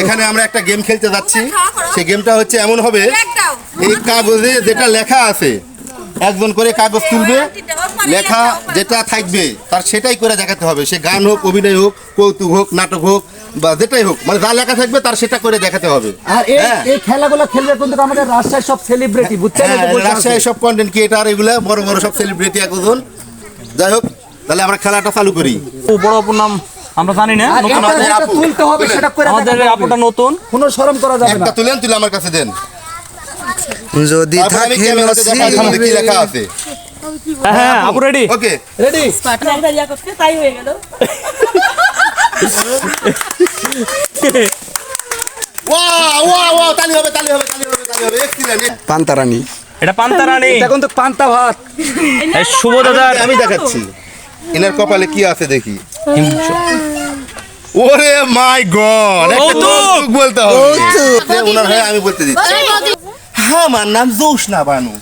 এখানে আমরা একটা গেম খেলতে যাচ্ছি। সেই গেমটা হচ্ছে এমন হবে এই কাগজে যেটা লেখা আছে একজন করে কাগজ তুলবে লেখা যেটা থাকবে তার সেটাই করে দেখাতে হবে। সে গান হোক অভিনয় হোক কৌতুক হোক নাটক হোক বা যেটাই হোক মানে যা লেখা থাকবে তার সেটা করে দেখাতে হবে। আর এই হ্যাঁ। এই খেলাগুলো খেলবে কিন্তু আমাদের রাজশাহীর সব সেলিব্রিটি বুঝছেন হ্যাঁ। রাজশাহী সব কন্টেন্ট ক্রিয়েটার এগুলা বড় বড় সব সেলিব্রিটি একজন। যাই হোক তাহলে আমরা খেলাটা চালু করি। ও বড় নাম আমরা জানি না তুলতে হবে সেটা করে আমাদের আপুটা নতুন। কোনো শরম করা যাবে না। একটা তুলেন তুলে আমার কাছে দেন। যদি থাকে কি লেখা আছে। হ্যাঁ হ্যাঁ আপু রেডি ওকে। রেডি ইয়া তাই হয়ে গেল। ওয়া ওয়া ওয়া তালি হবে তালি হবে তালি হবে তালি হবে এক্সিলেন্ট পান্তারানি। এটা পান্তা রানী এটা কিন্তু পান্তা ভাত। শুভ দাদার আমি দেখাচ্ছি। এনার কপালে কি আছে দেখি। ওরে মাই গড কৌতুক! বলতে হবে। ওনার হয়ে আমি বলতে দিচ্ছি। আমার নাম জোসনা বানু।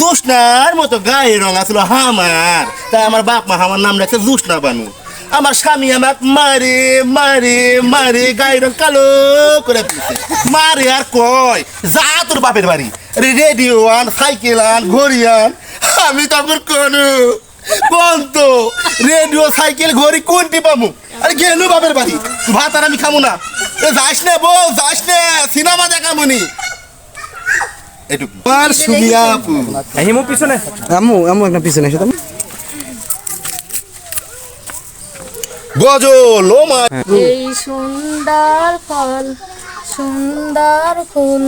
জোসনার মতো গায়ে রং আসলো হামার। তাই আমার বাপ মা আমার নাম রাখছে জোসনা বানু। আমার স্বামী আমাক মারে মারে মারে গায়ে রং কালো করে মারে আর কয় যা তোর বাপের বাড়ি। রেডিও আন সাইকেল আন ঘড়ি আন। আমি তখন কোন। কোন রেডিও সাইকেল ঘড়ি কোনটি পামু আরে গেলু বাপের বাড়ি। ভাত আর আমি খামু না। এ যাস না বউ যাস না। সিনেমা দেখামুনি। এটুকু। আর সুমিয়া আপু। হিমু পিছনে। আম্মু আম্মু একটা পিছনে এসে দাও। গজল ও মা। এই সুন্দর ফল সুন্দর ফুল।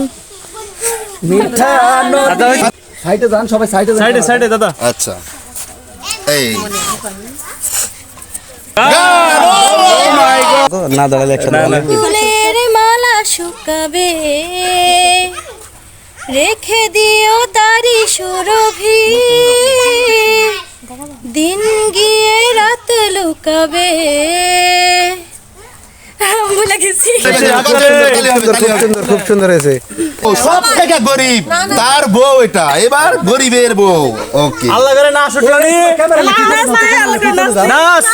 মিঠা নদী। সাইডে যান সবাই সাইডে সাইডে সাইডে দাদা। আচ্ছা। এই। না দাঁড়ালে একসাথে না, না। বলে। ফুলের মালা শুকাবে। রেখে দিও তারি সুরভি। দিন গিয়ে রাত লুকাবে। খুব সুন্দর খুব সুন্দর হয়েছে। সব থেকে গরিব। তার বউ এটা। এবার গরিবের বউ। ওকে। আল্লাহ করে না দাও, দাও, নাচ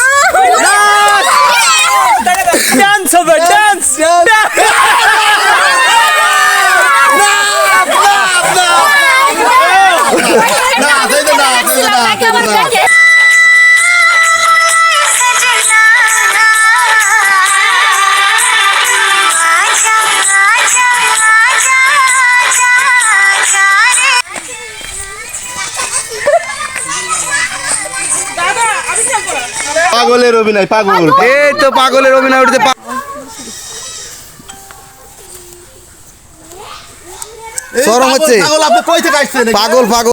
ডান্স হবে ডান্স না পাগলের অভিনয় পাগল। এই তো পাগলের অভিনয় উঠতে পাগল- হচ্ছে। পাগল আপনি কই থেকে আসছেন পাগল পাগল।